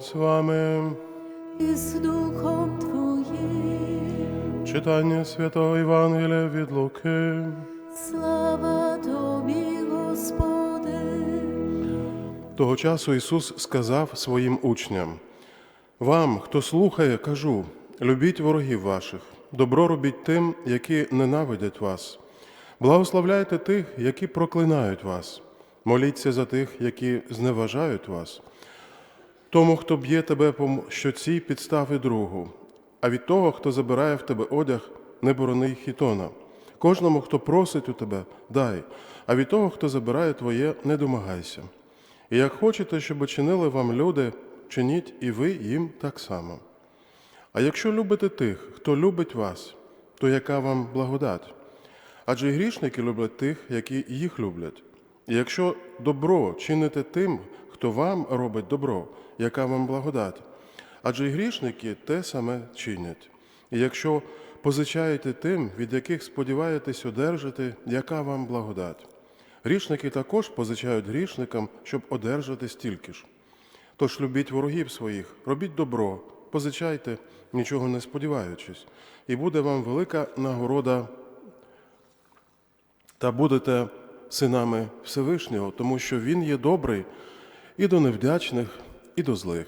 з вами і з Духом Твоїм. читання святого Євангелія від Луки. Слава Тобі, Господи, Того часу Ісус сказав своїм учням: Вам, хто слухає, кажу: любіть ворогів ваших, добро робіть тим, які ненавидять вас, благословляйте тих, які проклинають вас, моліться за тих, які зневажають вас. Тому, хто б'є тебе по щоці, підстави другу, а від того, хто забирає в тебе одяг, не борони хітона. Кожному, хто просить у тебе, дай, а від того, хто забирає твоє, не домагайся. І як хочете, щоб чинили вам люди, чиніть і ви їм так само. А якщо любите тих, хто любить вас, то яка вам благодать? Адже й грішники люблять тих, які їх люблять. І якщо добро чините тим, хто вам робить добро, яка вам благодать? Адже й грішники те саме чинять. І якщо позичаєте тим, від яких сподіваєтесь одержати, яка вам благодать? Грішники також позичають грішникам, щоб одержати стільки ж. Тож любіть ворогів своїх, робіть добро, позичайте, нічого не сподіваючись, і буде вам велика нагорода та будете синами Всевишнього, тому що Він є добрий і до невдячних, і до злих.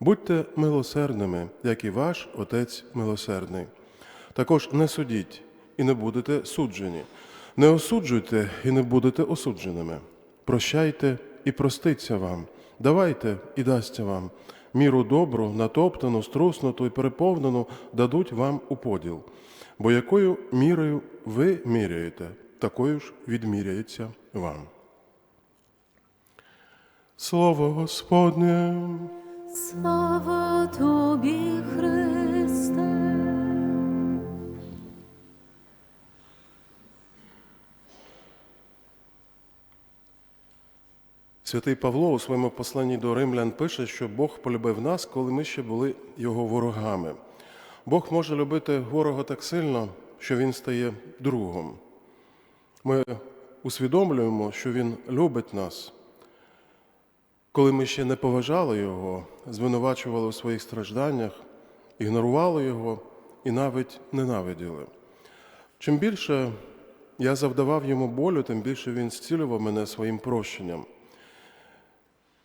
Будьте милосердними, як і ваш Отець милосердний. Також не судіть і не будете суджені. Не осуджуйте і не будете осудженими. Прощайте і проститься вам, давайте і дасться вам. Міру добру, натоптану, струснуту і переповнену дадуть вам у поділ. Бо якою мірою ви міряєте, такою ж відміряється вам. Слово Господнє. слава Тобі, Христе. Святий Павло у своєму посланні до римлян пише, що Бог полюбив нас, коли ми ще були його ворогами. Бог може любити ворога так сильно, що він стає другом. Ми усвідомлюємо, що Він любить нас. Коли ми ще не поважали Його, звинувачували у своїх стражданнях, ігнорували Його і навіть ненавиділи. Чим більше я завдавав йому болю, тим більше він зцілював мене своїм прощенням.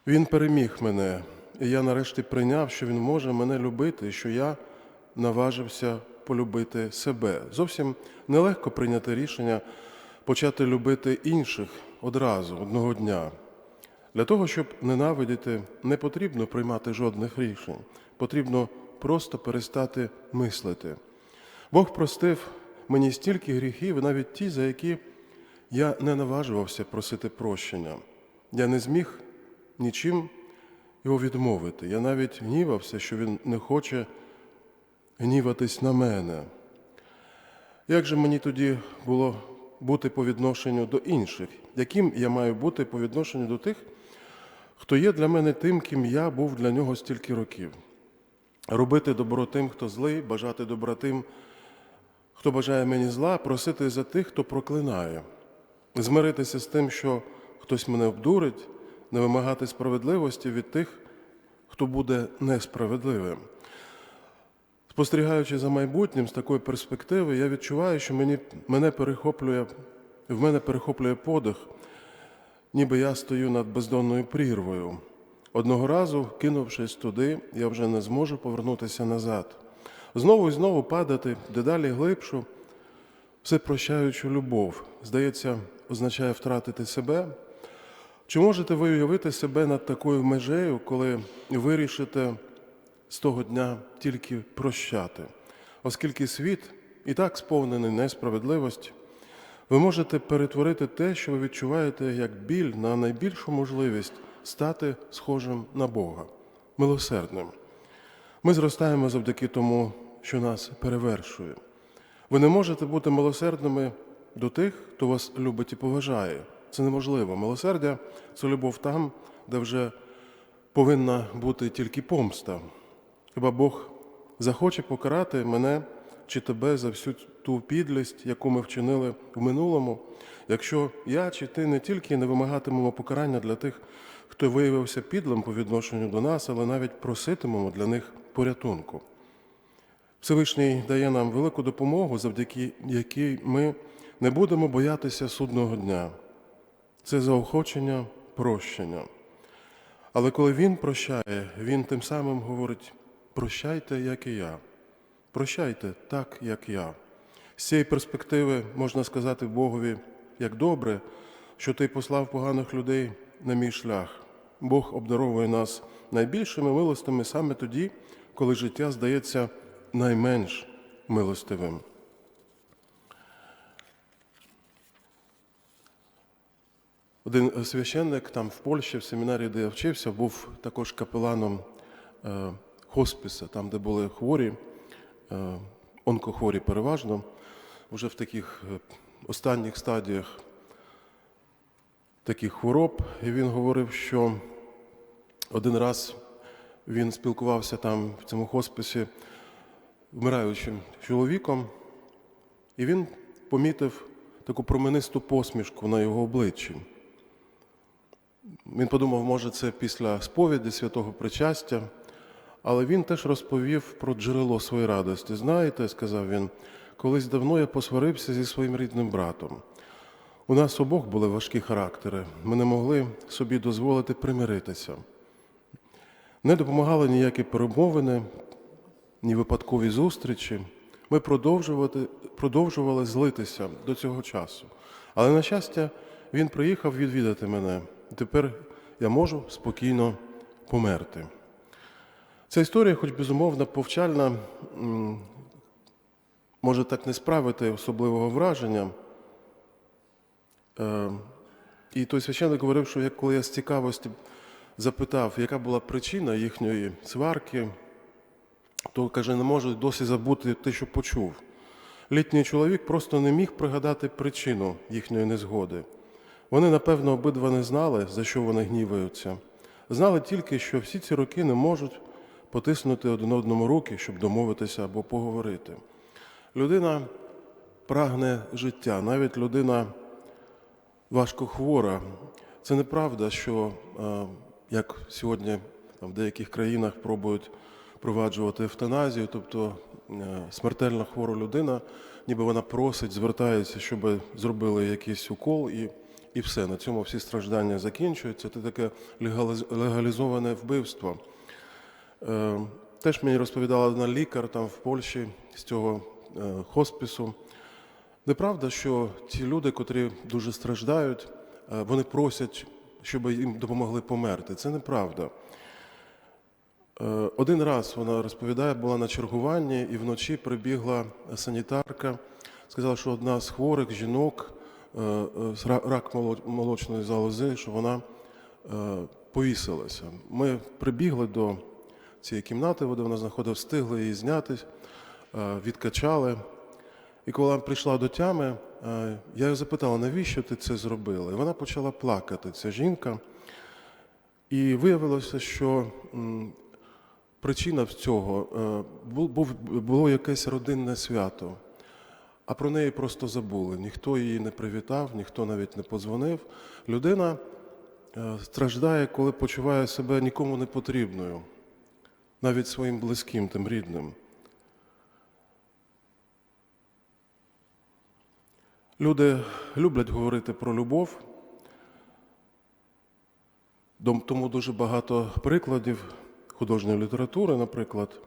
Він переміг мене, і я нарешті прийняв, що він може мене любити, і що я наважився полюбити себе. Зовсім нелегко прийняти рішення почати любити інших одразу, одного дня. Для того, щоб ненавидіти, не потрібно приймати жодних рішень. Потрібно просто перестати мислити. Бог простив мені стільки гріхів, навіть ті, за які я не наважувався просити прощення. Я не зміг нічим його відмовити. Я навіть гнівався, що він не хоче гніватись на мене. Як же мені тоді було бути по відношенню до інших? Яким я маю бути по відношенню до тих, хто є для мене тим, ким я був для нього стільки років? Робити добро тим, хто злий, бажати добра тим, хто бажає мені зла, просити за тих, хто проклинає, змиритися з тим, що хтось мене обдурить, не вимагати справедливості від тих, хто буде несправедливим. Спостерігаючи за майбутнім з такої перспективи, я відчуваю, що мені, мене перехоплює, в мене перехоплює подих, ніби я стою над бездонною прірвою. Одного разу, кинувшись туди, я вже не зможу повернутися назад. Знову і знову падати дедалі глибшу, все прощаючу любов, здається, означає втратити себе. Чи можете ви уявити себе над такою межею, коли вирішите з того дня тільки прощати? Оскільки світ і так сповнений несправедливості, ви можете перетворити те, що ви відчуваєте як біль на найбільшу можливість стати схожим на Бога, милосердним. Ми зростаємо завдяки тому, що нас перевершує. Ви не можете бути милосердними до тих, хто вас любить і поважає. Це неможливо. Милосердя це любов там, де вже повинна бути тільки помста. Хіба Бог захоче покарати мене чи тебе за всю ту підлість, яку ми вчинили в минулому, якщо я чи ти не тільки не вимагатимемо покарання для тих, хто виявився підлим по відношенню до нас, але навіть проситимемо для них порятунку. Всевишній дає нам велику допомогу, завдяки якій ми не будемо боятися судного дня. Це заохочення, прощення. Але коли Він прощає, Він тим самим говорить: прощайте, як і я. Прощайте так, як я. З цієї перспективи можна сказати Богові, як добре, що ти послав поганих людей на мій шлях. Бог обдаровує нас найбільшими милостями саме тоді, коли життя здається найменш милостивим. Один священник там в Польщі, в семінарі, де я вчився, був також капеланом е, хосписа, там, де були хворі, онкохворі переважно, вже в таких е, останніх стадіях таких хвороб. І він говорив, що один раз він спілкувався там в цьому хосписі вмираючим чоловіком, і він помітив таку променисту посмішку на його обличчі. Він подумав, може, це після сповіді святого причастя, але він теж розповів про джерело своєї радості. Знаєте, сказав він, колись давно я посварився зі своїм рідним братом. У нас обох були важкі характери. Ми не могли собі дозволити примиритися. Не допомагали ніякі перемовини, ні випадкові зустрічі. Ми продовжували, продовжували злитися до цього часу. Але, на щастя, він приїхав відвідати мене. Тепер я можу спокійно померти. Ця історія, хоч безумовно, повчальна, може так не справити особливого враження. Е, І той священник говорив, що коли я з цікавості запитав, яка була причина їхньої сварки, то каже, не можу досі забути те, що почув. Літній чоловік просто не міг пригадати причину їхньої незгоди. Вони, напевно, обидва не знали, за що вони гніваються. Знали тільки, що всі ці роки не можуть потиснути один одному руки, щоб домовитися або поговорити. Людина прагне життя, навіть людина важко хвора. Це неправда, що е, як сьогодні в деяких країнах пробують впроваджувати евтаназію, тобто е, смертельно хвора людина, ніби вона просить, звертається, щоб зробили якийсь укол, і, і все. На цьому всі страждання закінчуються. Це таке легалізоване вбивство. Е, Теж мені розповідала одна лікар там в Польщі з цього е, хоспісу. Неправда, що ті люди, котрі дуже страждають, е, вони просять, щоб їм допомогли померти. Це неправда. Один раз вона розповідає, була на чергуванні, і вночі прибігла санітарка, сказала, що одна з хворих жінок, рак молочної залози, що вона повісилася. Ми прибігли до цієї кімнати, де вона знаходилася, встигли її зняти, е, відкачали. І коли вона прийшла до тями, е, я її запитала, навіщо ти це зробила? І вона почала плакати, ця жінка. І виявилося, що причина цього е, було якесь родинне свято, а про неї просто забули. Ніхто її не привітав, ніхто навіть не подзвонив. Людина страждає, коли почуває себе нікому не потрібною, навіть своїм близьким, тим рідним. Люди люблять говорити про любов, тому дуже багато прикладів художньої літератури, наприклад.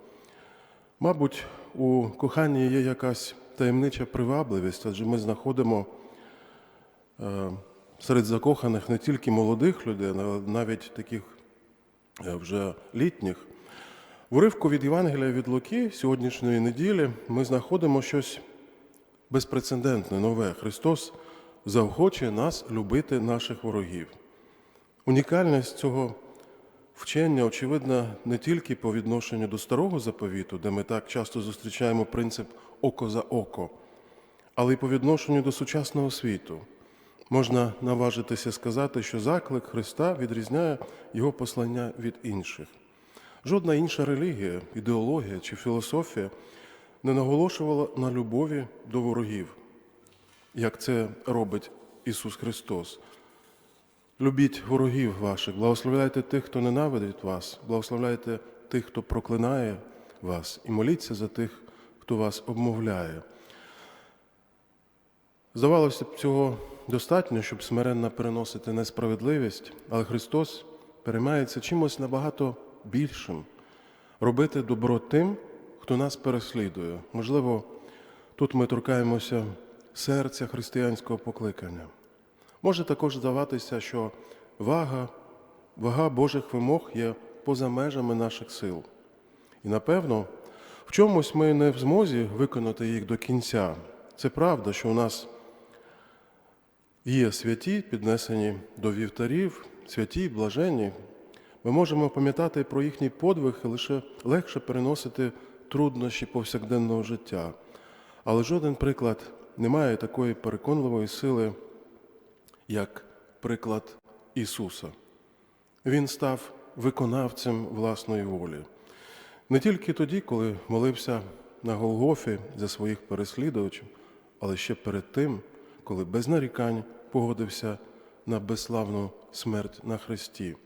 Мабуть, у коханні є якась таємнича привабливість, адже ми знаходимо е, серед закоханих не тільки молодих людей, але навіть таких е, вже літніх. Уривку від Євангелія від Луки сьогоднішньої неділі ми знаходимо щось безпрецедентне, нове. Христос заохочує нас любити наших ворогів. Унікальність цього вчення очевидна не тільки по відношенню до старого заповіту, де ми так часто зустрічаємо принцип око за око, але й по відношенню до сучасного світу. Можна наважитися сказати, що заклик Христа відрізняє його послання від інших. Жодна інша релігія, ідеологія чи філософія не наголошувала на любові до ворогів, як це робить Ісус Христос. Любіть ворогів ваших, благословляйте тих, хто ненавидить вас, благословляйте тих, хто проклинає вас, і моліться за тих, хто вас обмовляє. Здавалося б, цього достатньо, щоб смиренно переносити несправедливість, але Христос переймається чимось набагато більшим робити добро тим, хто нас переслідує. Можливо, тут ми торкаємося серця християнського покликання. Може також здаватися, що вага, вага Божих вимог є поза межами наших сил. І напевно, в чомусь ми не в змозі виконати їх до кінця. Це правда, що у нас є святі, піднесені до вівтарів, святі, блаженні. Ми можемо пам'ятати про їхній подвиг і лише легше переносити труднощі повсякденного життя. Але жоден приклад не має такої переконливої сили, як приклад Ісуса. Він став виконавцем власної волі. Не тільки тоді, коли молився на Голгофі за своїх переслідувачів, але ще перед тим, коли без нарікань погодився на безславну смерть на Христі.